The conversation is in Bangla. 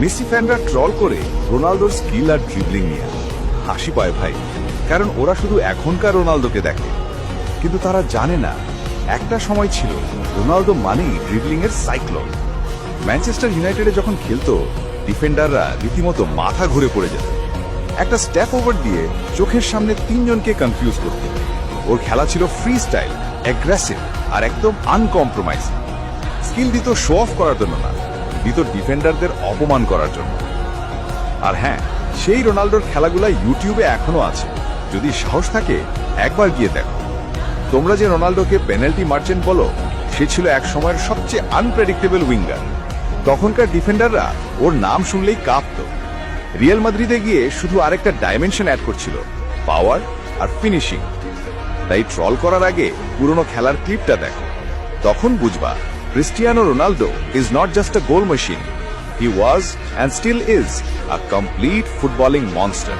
মেসি ফ্যানরা ট্রল করে রোনালদোর স্কিল আর ড্রিবলিং নিয়ে। হাসি পায় ভাই, কারণ ওরা শুধু এখনকার রোনালদোকে দেখে। কিন্তু তারা জানে না, একটা সময় ছিল রোনালদো মানেই ড্রিবলিং এর সাইক্লোন ম্যানচেস্টার ইউনাইটেডে যখন খেলতো ডিফেন্ডাররা রীতিমতো মাথা ঘুরে পড়ে যেত। একটা স্টেপ ওভার দিয়ে চোখের সামনে তিনজনকে কনফিউজ করত। ওর খেলা ছিল ফ্রি স্টাইল অ্যাগ্রেসিভ আর একদম আনকম্প্রোমাইজ স্কিল দিত শো অফ করার জন্য না। দিত ডিফেন্ডারদের অপমান করার জন্য। আর হ্যাঁ সেই রোনাল্ডোর খেলাগুলা ইউটিউবে এখনও আছে। যদি সাহস থাকে, একবার গিয়ে দেখো। তোমরা যে রোনাল্ডোকে পেনাল্টি মার্চেন্ট বলো, সে ছিল এক সময়ের সবচেয়ে আনপ্রেডিক্টেবল উইঙ্গার তখনকার ডিফেন্ডাররা ওর নাম শুনলেই কাঁপত। রিয়াল মাদ্রিদে গিয়ে শুধু আরেকটা ডাইমেনশন অ্যাড করছিল পাওয়ার আর ফিনিশিং তাই ট্রল করার আগে পুরনো খেলার ক্লিপটা দেখো। তখন বুঝবা Cristiano Ronaldo is not just a goal machine. He was and still is a complete footballing monster.